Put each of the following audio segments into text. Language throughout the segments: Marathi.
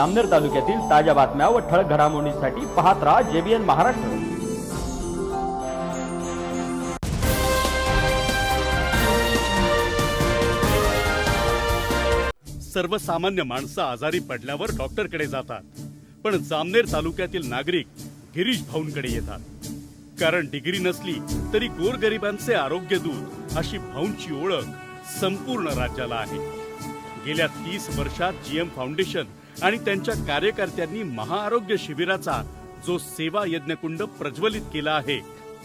आमनेर तालुक्यातील ताज्या बातम्या व ठळक घडामोडींसाठी पाहत राहा जेबीएन महाराष्ट्र. सर्वसामान्य माणसं आजारी पडल्यावर डॉक्टरकडे जातात. पण जामनेर तालुक्यातील नागरिक गिरीश भाऊंकडे येतात. कारण डिग्री नसली तरी गोरगरिबांचे आरोग्य दूत अशी भाऊंची ओळख संपूर्ण राज्याला आहे. गेल्या तीस वर्षात जीएम फाउंडेशन आणि त्यांच्या कार्यकर्त्यांनी महाआरोग्य शिबिराचा जो सेवा यज्ञकुंड प्रज्वलित केला आहे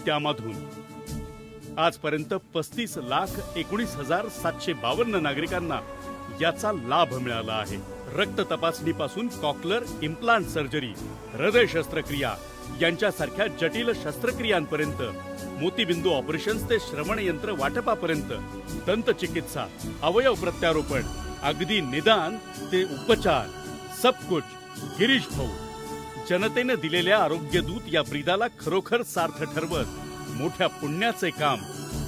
त्यामधून. आजपर्यंत पस्तीस लाख एकोणीस हजार सातशे बावन्न नागरिकांना याचा लाभ मिळाला आहे. रक्त तपासणीपासून कॉकलर इम्प्लांट सर्जरी हृदय शस्त्रक्रिया यांच्यासारख्या जटिल शस्त्रक्रियांपर्यंत मोतीबिंदू ऑपरेशन्स ते श्रवण यंत्र वाटपापर्यंत दंतचिकित्सा अवयव प्रत्यारोपण अगदी निदान ते उपचार. सब कुछ गिरीश भाऊ. जनतेने दिलेल्या आरोग्यदूत या ब्रिदाला खरोखर सार्थ ठरवत मोठ्या पुण्याचे काम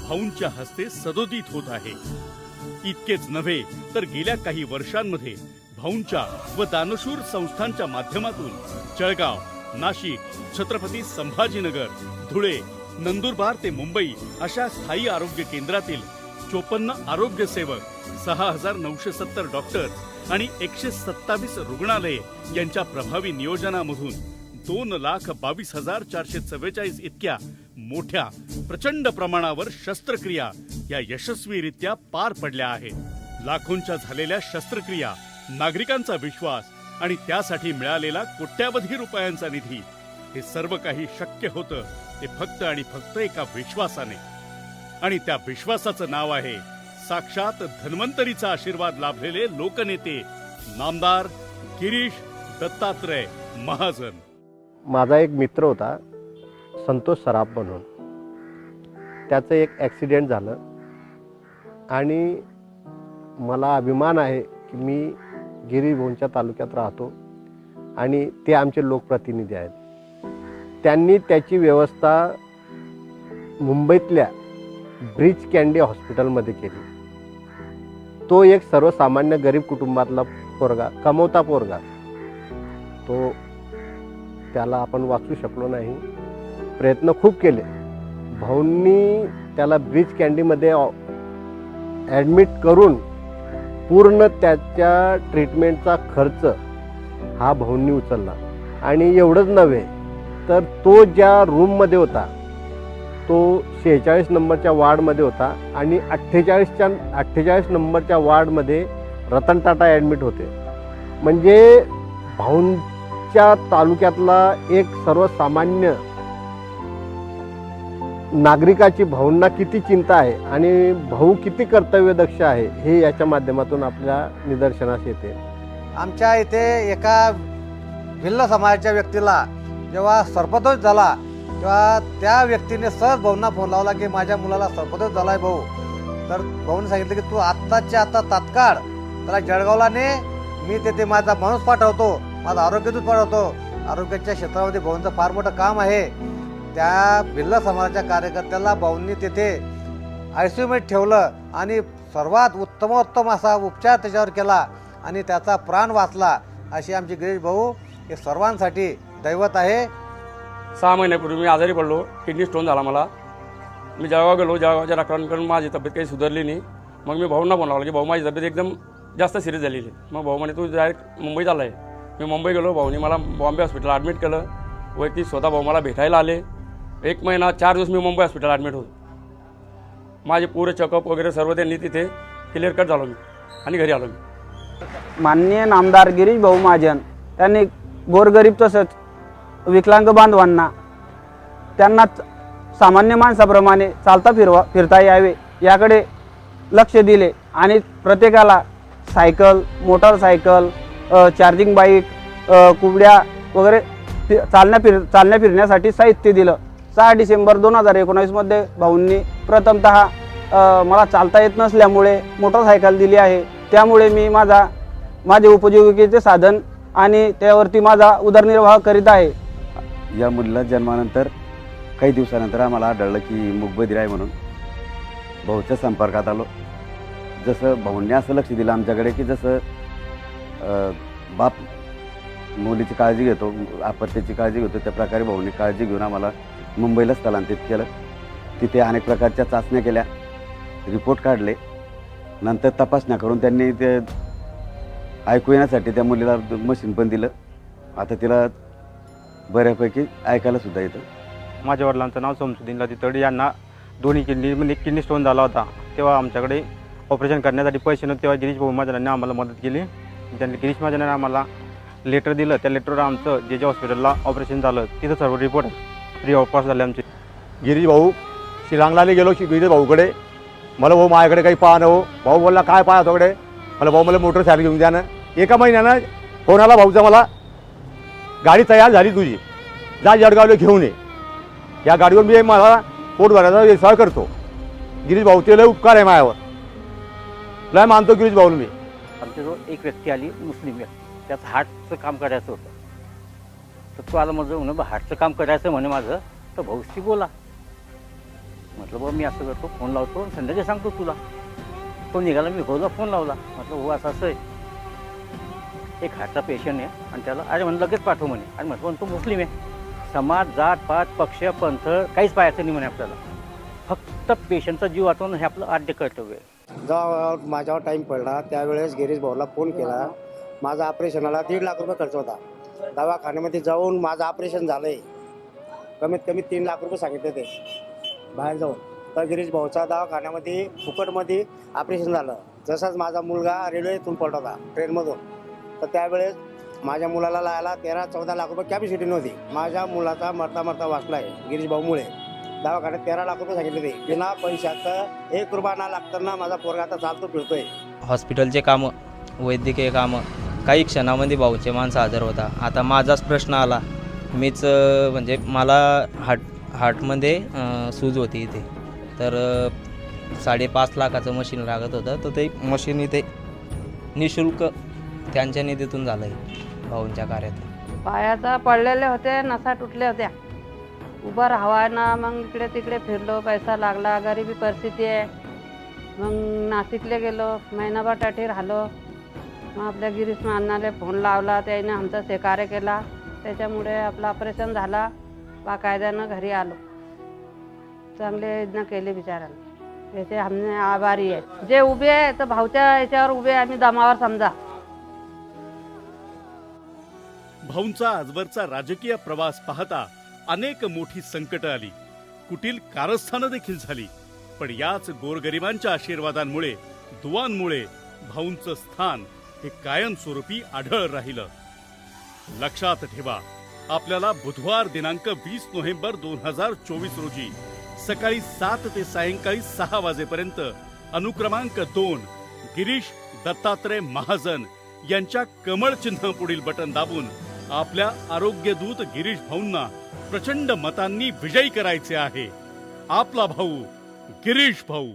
भाऊंच्या हस्ते सदोदित होत आहे. इतकेच नव्हे तर गेल्या काही वर्षांमध्ये भाऊंच्या व दानशूर संस्थांच्या माध्यमातून जळगाव नाशिक छत्रपती संभाजीनगर धुळे नंदुरबार ते मुंबई अशा स्थायी आरोग्य केंद्रातील चोपन्न आरोग्य सेवक सहा हजार नऊशे सत्तर डॉक्टर आणि एकशे सत्तावीस रुग्णालये यांच्या प्रभावी नियोजनामधून दोन लाख बावीस हजार चारशे चव्वेचाळीस इतक्या मोठ्या प्रचंड प्रमाणावर शस्त्रक्रिया या यशस्वीरित्या पार पडल्या आहेत. लाखोंच्या झालेल्या शस्त्रक्रिया नागरिकांचा विश्वास आणि त्यासाठी मिळालेला कोट्यावधी रुपयांचा निधी हे सर्व काही शक्य होतं ते फक्त आणि फक्त एका विश्वासाने. आणि त्या विश्वासाचं नाव आहे साक्षात धन्वंतरीचा आशीर्वाद लाभलेले लोकनेते नामदार गिरीश दत्तात्रय महाजन. माझा एक मित्र होता संतोष सराफ म्हणून. त्याचं एक ॲक्सिडेंट झालं. आणि मला अभिमान आहे की मी गिरीभोनच्या तालुक्यात राहतो आणि ते आमचे लोकप्रतिनिधी आहेत. त्यांनी त्याची व्यवस्था मुंबईतल्या ब्रिज कॅन्डी हॉस्पिटलमध्ये केली. तो एक सर्वसामान्य गरीब कुटुंबातला पोरगा कमवता पोरगा. तो त्याला आपण वाचू शकलो नाही. प्रयत्न खूप केले. भाऊंनी त्याला ब्रिज कॅन्डीमध्ये ॲडमिट करून पूर्ण त्याच्या ट्रीटमेंटचा खर्च हा भाऊंनी उचलला. आणि एवढंच नव्हे तर तो ज्या रूममध्ये होता तो शेहेचाळीस नंबरच्या वार्डमध्ये होता आणि अठ्ठेचाळीसच्या अठ्ठेचाळीस नंबरच्या वार्डमध्ये रतन टाटा ॲडमिट होते. म्हणजे भाऊंच्या तालुक्यातला एक सर्वसामान्य नागरिकाची भाऊंना किती चिंता आहे आणि भाऊ किती कर्तव्यदक्ष आहे हे याच्या माध्यमातून आपल्या निदर्शनास येते. आमच्या इथे एका भिल्ल समाजाच्या व्यक्तीला जेव्हा सर्पदोष झाला तेव्हा त्या व्यक्तीने सहज भाऊंना फोन लावला की माझ्या मुलाला सर्पदोष झाला आहे भाऊ. तर भाऊने सांगितलं की तू आत्ताच्या आत्ता तात्काळ त्याला जळगावला ने मी तेथे माझा माणूस पाठवतो माझा आरोग्यदूत पाठवतो. आरोग्याच्या क्षेत्रामध्ये भाऊंचं फार मोठं काम आहे. त्या भिल्ल समाजाच्या कार्यकर्त्याला भाऊंनी तेथे आय सी यूमध्ये ठेवलं आणि सर्वात उत्तमोत्तम असा उपचार त्याच्यावर केला आणि त्याचा प्राण वाचला अशी आमची गिरीश भाऊ हे सर्वांसाठी दैवत आहे. सहा महिन्यापूर्वी मी आजारी पडलो. किडनी स्टोन झाला मला. मी जळगाव गेलो जळगावच्या डॉक्टरांकडून माझी तब्येत काही सुधारली नाही. मग मी भाऊंना फोन लावला की भाऊ माझी तब्येत एकदम जास्त सिरियस झालेली आहे. मग भाऊ म्हणे तू डायरेक्ट मुंबईत आला आहे मी मुंबई गेलो. भाऊनी मला बॉम्बे हॉस्पिटल ॲडमिट केलं. वैयक्ती स्वतः भाऊ मला भेटायला आले. एक महिना चार दिवस मी मुंबई हॉस्पिटल ॲडमिट होतो. माझे पुरे चेकअप वगैरे सर्व त्यांनी तिथे क्लिअर कट झालो मी आणि घरी आलो मी. माननीय नामदार गिरीश भाऊ महाजन त्यांनी गोरगरीब तसंच विकलांग बांधवांना त्यांना सामान्य माणसाप्रमाणे चालता फिरवा फिरता यावे याकडे लक्ष दिले आणि प्रत्येकाला सायकल मोटरसायकल चार्जिंग बाईक कुबड्या वगैरे फि चालण्या फिर चालण्या फिरण्यासाठी साहित्य दिलं. सहा डिसेंबर दोन हजार एकोणावीसमध्ये भाऊंनी प्रथमत मला चालता येत नसल्यामुळे मोटरसायकल दिली आहे. त्यामुळे मी माझा माझे उपजीविकेचे साधन आणि त्यावरती माझा उदरनिर्वाह करीत आहे. या मुलीला जन्मानंतर काही दिवसानंतर आम्हाला आढळलं की मुगबधीर आहे म्हणून. भाऊच्या संपर्कात आलो. जसं भाऊंनी असं लक्ष दिलं आमच्याकडे की जसं बाप मुलीची काळजी घेतो आपत्तीची काळजी घेतो त्या प्रकारे भाऊनी काळजी घेऊन आम्हाला मुंबईला स्थलांतरित केलं. तिथे अनेक प्रकारच्या चाचण्या केल्या रिपोर्ट काढले. नंतर तपासण्या करून त्यांनी ते ऐकू येण्यासाठी त्या मुलीला मशीन पण दिलं. आता तिला बऱ्यापैकी ऐकायला सुद्धा येतं. माझ्या वडिलांचं नाव समसुद्दीन लादी यांना दोन्ही किडनी म्हणजे किडनी स्टोन झाला होता. तेव्हा आमच्याकडे ऑपरेशन करण्यासाठी पैसे नव्हते. तेव्हा गिरीश भाऊ महाजनांनी आम्हाला मदत केली. त्यांनी गिरीश महाजनाने आम्हाला लेटर दिलं. त्या लेटरवर आमचं जे जे हॉस्पिटलला ऑपरेशन झालं तिथं सर्व रिपोर्ट फ्री ऑफ कॉस्ट झाले आमचे. गिरीश भाऊ शिलांगलाने गेलो शि- गिरीश भाऊकडे. मला भाऊ माझ्याकडे काही पाहा हो भाऊ बोलला काय पाहा तुझ्याकडे? मला भाऊ मला मोटरसायकल घेऊन द्या ना. एका महिन्यानं फोन आला भाऊचा मला गाडी तयार झाली तुझी. जा जळगावला घेऊन ये. या गाडीवर मी मला पोट भरायचा व्यवसाय करतो. गिरीश भाऊचे लय उपकार आहे माझ्यावर. लय मानतो गिरीश भाऊ मी. आमच्याजवळ एक व्यक्ती आली मुस्लिम व्यक्ती. त्यात हार्टचं काम करायचं होतं. तर तो आला माझं म्हणून हार्टचं काम करायचं म्हणे माझं तर भाऊशी बोला. म्हटलं बा मी असं करतो फोन लावतो आणि संध्याकाळी सांगतो तुला. तो निघाला मी भाऊला फोन लावला. म्हटलं हो असं असं आहे. एक हार्टचा पेशंट आहे आणि त्याला अरे म्हणून लगेच पाठव म्हणे. आणि म्हटलं पण तो मुस्लिम आहे. समाज जात पात पक्ष पंथ काहीच पाहायचं नाही म्हणे आपल्याला. फक्त पेशंटचा जीव वाचवणं हे आपलं आद्य कर्तव्य आहे. जेव्हा माझ्यावर टाईम पडला त्यावेळेस गिरीश भाऊला फोन केला. माझा ऑपरेशनाला दीड लाख रुपये खर्च होता. दवाखान्यामध्ये जाऊन माझं ऑपरेशन झालं आहे कमीत कमी तीन लाख रुपये सांगितले ते. बाहेर जाऊन. तर गिरीश भाऊचा दवाखान्यामध्ये फुकटमध्ये ऑपरेशन झालं. जसाच माझा मुलगा रेल्वेतून पडला होता ट्रेनमधून तर त्यावेळेस माझ्या मुलाला लायला तेरा चौदा लाख रुपये कॅपॅसिटी नव्हती. माझ्या मुलाचा मरता मरता वाचला आहे गिरीश भाऊमुळे. दवाखान्यात तेरा लाख रुपये सांगितले ते बिना पैशाचं एक रुपया ना लागताना माझा पोरगा आता चालतो फिरतोय. हॉस्पिटलचे कामं वैद्यकीय कामं काही क्षणामध्ये भाऊचे माणसं हजर होता. आता माझाच प्रश्न आला. मीच म्हणजे मला हार्ट हार्टमध्ये सूज होती इथे. तर साडेपाच लाखाचं मशीन लागत होतं. तर ते मशीन इथे निशुल्क त्यांच्या निधीतून झालं आहे भाऊंच्या कार्यात. पायाचा पडलेले होते नसा तुटल्या होत्या. उभं राहावा ना मग इकडे तिकडे फिरलो पैसा लागला गरिबी परिस्थिती आहे. मग नाशिकला गेलो महिनाभर टाठी राहिलो. मग आपल्या गिरीश अण्णाला फोन लावला त्याने आमचा सहकार्य केला. त्याच्यामुळे आपलं ऑपरेशन झाला बाकायद्यानं घरी आलो. चांगले योजना केले बिचारांना याचे आम्ही आभारी आहे. जे उभे आहे तर भाऊच्या याच्यावर उभे आहे, आम्ही दमावर समजा. भाऊंचा आजवरचा राजकीय प्रवास पाहता अनेक मोठी संकट आली. कुटील कारस्थानं देखील झाली. पण याच गोरगरिबांच्या आशीर्वादांमुळे दुवांमुळे भाऊंचं स्थान हे कायमस्वरूपी आढळ राहिलं. लक्षात ठेवा आपल्याला बुधवार दिनांक वीस नोव्हेंबर दोन हजार चोवीस रोजी सकाळी सात ते सायंकाळी सहा वाजेपर्यंत अनुक्रमांक दोन गिरीश दत्तात्रय महाजन यांच्या कमळ चिन्ह पुढील बटन दाबून आपल्या आरोग्यदूत गिरीश भाऊंना प्रचंड मतांनी विजयी करायचे आहे. आपला भाऊ गिरीश भाऊ.